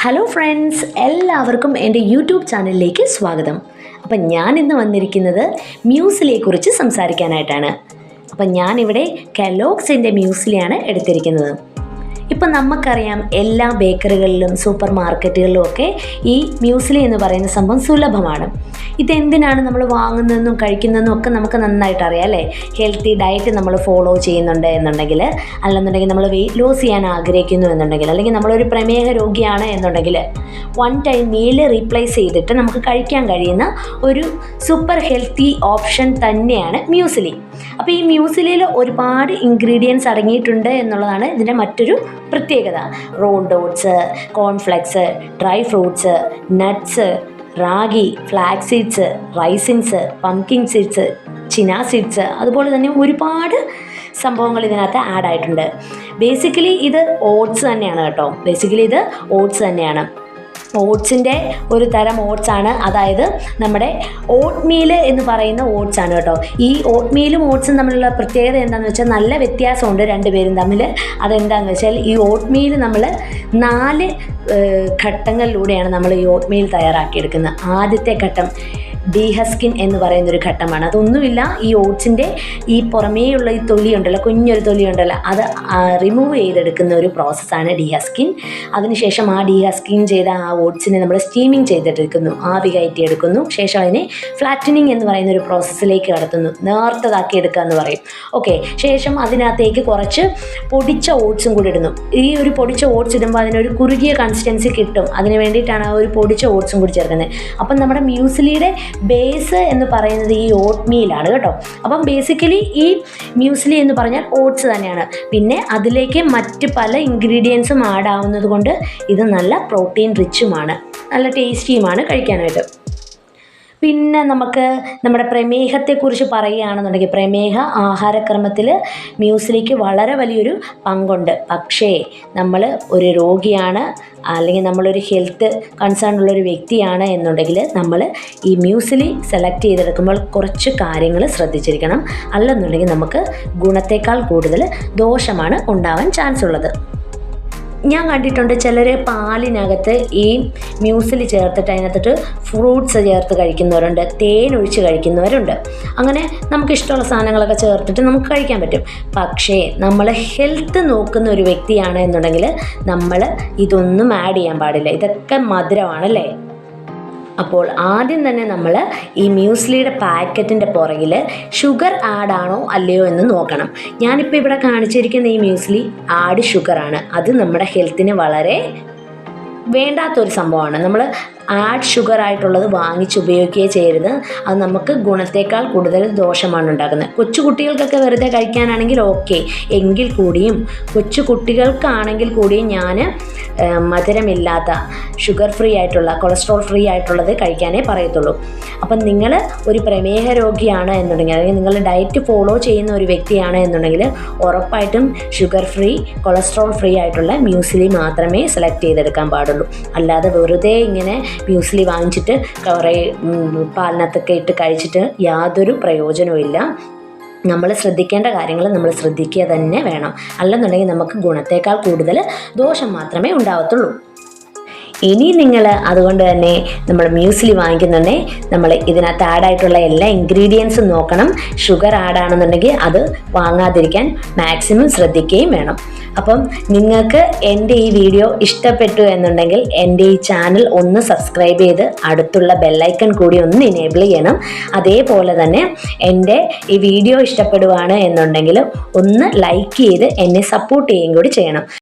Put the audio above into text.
Hello friends എല്ലാവർക്കും എന്റെ YouTube ചാനലിലേക്ക് സ്വാഗതം. അപ്പം ഞാൻ ഇന്ന് വന്നിരിക്കുന്നത് മ്യൂസിലിയെ കുറിച്ച് സംസാരിക്കാനായിട്ടാണ്. അപ്പം ഞാനിവിടെ കലോക്സിന്റെ മ്യൂസിലിയാണ് എടുത്തിരിക്കുന്നത്. ഇപ്പം നമുക്കറിയാം എല്ലാ ബേക്കറികളിലും സൂപ്പർ മാർക്കറ്റുകളിലും ഒക്കെ ഈ മ്യൂസ്ലി എന്ന് പറയുന്ന സംഭവം സുലഭമാണ്. ഇതെന്തിനാണ് നമ്മൾ വാങ്ങുന്നതെന്നും കഴിക്കുന്നതെന്നും ഒക്കെ നമുക്ക് നന്നായിട്ട് അറിയാം അല്ലേ? ഹെൽത്തി ഡയറ്റ് നമ്മൾ ഫോളോ ചെയ്യുന്നുണ്ട് എന്നുണ്ടെങ്കിൽ അല്ലെന്നുണ്ടെങ്കിൽ നമ്മൾ വെയിറ്റ് ലോസ് ചെയ്യാൻ ആഗ്രഹിക്കുന്നു എന്നുണ്ടെങ്കിൽ അല്ലെങ്കിൽ നമ്മളൊരു പ്രമേഹ രോഗിയാണ് എന്നുണ്ടെങ്കിൽ വൺ ടൈം മീൽ റീപ്ലേസ് ചെയ്തിട്ട് നമുക്ക് കഴിക്കാൻ കഴിയുന്ന ഒരു സൂപ്പർ ഹെൽത്തി ഓപ്ഷൻ തന്നെയാണ് മ്യൂസിലി. അപ്പോൾ ഈ മ്യൂസിലിയിൽ ഒരുപാട് ഇൻഗ്രീഡിയൻസ് അടങ്ങിയിട്ടുണ്ട് എന്നുള്ളതാണ് ഇതിന്റെ മറ്റൊരു പ്രത്യേകത. Rolled oats cornflakes dry fruits nuts ragi flax seeds raisins pumpkin seeds chia seeds അതുപോലെ തന്നെ ഒരുപാട് സംഭവങ്ങൾ ഇതിനകത്ത് ആഡ് ആയിട്ടുണ്ട്. ബേസിക്കലി ഇത് ഓട്സ് തന്നെയാണ് കേട്ടോ. ബേസിക്കലി ഇത് ഓട്സ് തന്നെയാണ്. ഓട്സിന്റെ ഒരു തരം ഓട്സാണ്. അതായത് നമ്മുടെ ഓട്ട് എന്ന് പറയുന്ന ഓട്സാണ് കേട്ടോ. ഈ ഓട്ട് മീലും ഓട്സും തമ്മിലുള്ള പ്രത്യേകത എന്താണെന്ന് വെച്ചാൽ നല്ല വ്യത്യാസമുണ്ട് രണ്ടുപേരും തമ്മിൽ. അതെന്താണെന്ന് വെച്ചാൽ ഈ ഓട്ട് നമ്മൾ നാല് ഘട്ടങ്ങളിലൂടെയാണ് നമ്മൾ ഈ ഓട്ട് മീൽ തയ്യാറാക്കിയെടുക്കുന്നത്. ആദ്യത്തെ ഘട്ടം ഡീഹസ്കിൻ എന്ന് പറയുന്ന ഒരു ഘട്ടമാണ്. അതൊന്നുമില്ല ഈ ഓട്സിന്റെ ഈ പുറമേയുള്ള ഈ തൊലി ഉണ്ടല്ലോ കുഞ്ഞൊരു തൊലി ഉണ്ടല്ലോ അത് റിമൂവ് ചെയ്തെടുക്കുന്ന ഒരു പ്രോസസ്സാണ് ഡീഹസ്കിൻ അതിനുശേഷം ആ ഡീഹസ്കിൻ ചെയ്ത ആ ഓട്സിനെ നമ്മൾ സ്റ്റീമിങ് ചെയ്തെടുക്കുന്നു ആവി കയറ്റി എടുക്കുന്നു ശേഷം അതിനെ ഫ്ലാറ്റനിങ് എന്ന് പറയുന്ന ഒരു പ്രോസസ്സിലേക്ക് കടത്തുന്നു നേർത്തതാക്കി എടുക്കുക എന്ന് പറയും. ഓക്കെ ശേഷം അതിനകത്തേക്ക് കുറച്ച് പൊടിച്ച ഓട്സും കൂടി ഇടുന്നു. ഈ ഒരു പൊടിച്ച ഓട്സ് ഇടുമ്പോൾ അതിനൊരു കുറുകിയ കൺസിസ്റ്റൻസി കിട്ടും. അതിന് വേണ്ടിയിട്ടാണ് ആ ഒരു പൊടിച്ച ഓട്സും കൂടി ചേർക്കുന്നത്. അപ്പം നമ്മുടെ മ്യൂസിലിയുടെ ബേസ് എന്ന് പറയുന്നത് ഈ ഓട്ട് മീലാണ് കേട്ടോ. അപ്പം ബേസിക്കലി ഈ മ്യൂസ്ലി എന്ന് പറഞ്ഞാൽ ഓട്സ് തന്നെയാണ്. പിന്നെ അതിലേക്ക് മറ്റ് പല ഇൻഗ്രീഡിയൻസും ആഡ് ആവുന്നത് കൊണ്ട് ഇത് നല്ല പ്രോട്ടീൻ റിച്ചുമാണ് നല്ല ടേസ്റ്റിയുമാണ് കഴിക്കാനായിട്ട്. പിന്നെ നമുക്ക് നമ്മുടെ പ്രമേഹത്തെക്കുറിച്ച് പറയുകയാണെന്നുണ്ടെങ്കിൽ പ്രമേഹ ആഹാരക്രമത്തിൽ മ്യൂസിലേക്ക് വളരെ വലിയൊരു പങ്കുണ്ട്. പക്ഷേ നമ്മൾ ഒരു രോഗിയാണ് അല്ലെങ്കിൽ നമ്മളൊരു ഹെൽത്ത് കൺസേൺ ഉള്ളൊരു വ്യക്തിയാണ് എന്നുണ്ടെങ്കിൽ നമ്മൾ ഈ മ്യൂസിലി സെലക്ട് ചെയ്തെടുക്കുമ്പോൾ കുറച്ച് കാര്യങ്ങൾ ശ്രദ്ധിച്ചിരിക്കണം. അല്ലെന്നുണ്ടെങ്കിൽ നമുക്ക് ഗുണത്തേക്കാൾ കൂടുതൽ ദോഷമാണ് ഉണ്ടാവാൻ ചാൻസ് ഉള്ളത് ഞാൻ കണ്ടിട്ടുണ്ട് ചിലർ പാലിനകത്ത് ഈ മ്യൂസിൽ ചേർത്തിട്ട് അതിനകത്തിട്ട് ഫ്രൂട്ട്സ് ചേർത്ത് കഴിക്കുന്നവരുണ്ട് തേൻ ഒഴിച്ച് കഴിക്കുന്നവരുണ്ട്. അങ്ങനെ നമുക്ക് ഇഷ്ടമുള്ള സാധനങ്ങളൊക്കെ ചേർത്തിട്ട് നമുക്ക് കഴിക്കാൻ പറ്റും. പക്ഷേ നമ്മൾ ഹെൽത്ത് നോക്കുന്ന ഒരു വ്യക്തിയാണ് എന്നുണ്ടെങ്കിൽ നമ്മൾ ഇതൊന്നും ആഡ് ചെയ്യാൻ പാടില്ല. ഇതൊക്കെ മധുരമാണല്ലേ? അപ്പോൾ ആദ്യം തന്നെ നമ്മൾ ഈ മ്യൂസ്ലിയുടെ പാക്കറ്റിന്റെ പുറകിൽ ഷുഗർ ആഡാണോ അല്ലയോ എന്ന് നോക്കണം. ഞാനിപ്പോൾ ഇവിടെ കാണിച്ചിരിക്കുന്ന ഈ മ്യൂസ്ലി ആഡ് ഷുഗറാണ്. അത് നമ്മുടെ ഹെൽത്തിന് വളരെ വേണ്ടാത്തൊരു സംഭവമാണ്. നമ്മൾ ആഡ് ഷുഗർ ആയിട്ടുള്ളത് വാങ്ങിച്ച് ഉപയോഗിക്കുകയേ ചെയ്യരുത്. അത് നമുക്ക് ഗുണത്തേക്കാൾ കൂടുതൽ ദോഷമാണ് ഉണ്ടാക്കുന്നത്. കൊച്ചു കുട്ടികൾക്കൊക്കെ വെറുതെ കഴിക്കാനാണെങ്കിൽ ഓക്കെ എങ്കിൽ കൂടിയും കൊച്ചു കുട്ടികൾക്കാണെങ്കിൽ കൂടിയും ഞാൻ മധുരമില്ലാത്ത ഷുഗർ ഫ്രീ ആയിട്ടുള്ള കൊളസ്ട്രോൾ ഫ്രീ ആയിട്ടുള്ളത് കഴിക്കാനേ പറയത്തുള്ളൂ. അപ്പം നിങ്ങൾ ഒരു പ്രമേഹ രോഗിയാണ് എന്നുണ്ടെങ്കിൽ അല്ലെങ്കിൽ നിങ്ങൾ ഡയറ്റ് ഫോളോ ചെയ്യുന്ന ഒരു വ്യക്തിയാണ് എന്നുണ്ടെങ്കിൽ ഉറപ്പായിട്ടും ഷുഗർ ഫ്രീ കൊളസ്ട്രോൾ ഫ്രീ ആയിട്ടുള്ള മ്യൂസിലി മാത്രമേ സെലക്ട് ചെയ്തെടുക്കാൻ പാടുള്ളൂ. അല്ലാതെ വെറുതെ ഇങ്ങനെ മ്യൂസിലി വാങ്ങിച്ചിട്ട് കുറേ പാലിനകത്തൊക്കെ ഇട്ട് കഴിച്ചിട്ട് യാതൊരു പ്രയോജനവും ഇല്ല. നമ്മൾ ശ്രദ്ധിക്കേണ്ട കാര്യങ്ങൾ നമ്മൾ ശ്രദ്ധിക്കുക തന്നെ വേണം. അല്ലെന്നുണ്ടെങ്കിൽ നമുക്ക് ഗുണത്തേക്കാൾ കൂടുതൽ ദോഷം മാത്രമേ ഉണ്ടാവത്തുള്ളൂ. ഇനി നിങ്ങൾ അതുകൊണ്ട് തന്നെ നമ്മൾ മ്യൂസിലി വാങ്ങിക്കുന്നുണ്ടേ നമ്മൾ ഇതിനകത്ത് ആഡായിട്ടുള്ള എല്ലാ ഇൻഗ്രീഡിയൻസും നോക്കണം. ഷുഗർ ആഡ് ആണെന്നുണ്ടെങ്കിൽ അത് വാങ്ങാതിരിക്കാൻ മാക്സിമം ശ്രദ്ധിക്കുകയും വേണം. അപ്പം നിങ്ങൾക്ക് എന്റെ ഈ വീഡിയോ ഇഷ്ടപ്പെട്ടു എന്നുണ്ടെങ്കിൽ എന്റെ ഈ ചാനൽ ഒന്ന് സബ്സ്ക്രൈബ് ചെയ്ത് അടുത്തുള്ള ബെല്ലൈക്കൺ കൂടി ഒന്ന് ഇനേബിൾ ചെയ്യണം. അതേപോലെ തന്നെ എന്റെ ഈ വീഡിയോ ഇഷ്ടപ്പെടുവാണ് എന്നുണ്ടെങ്കിൽ ഒന്ന് ലൈക്ക് ചെയ്ത് എന്നെ സപ്പോർട്ട് ചെയ്യുകയും കൂടി ചെയ്യണം.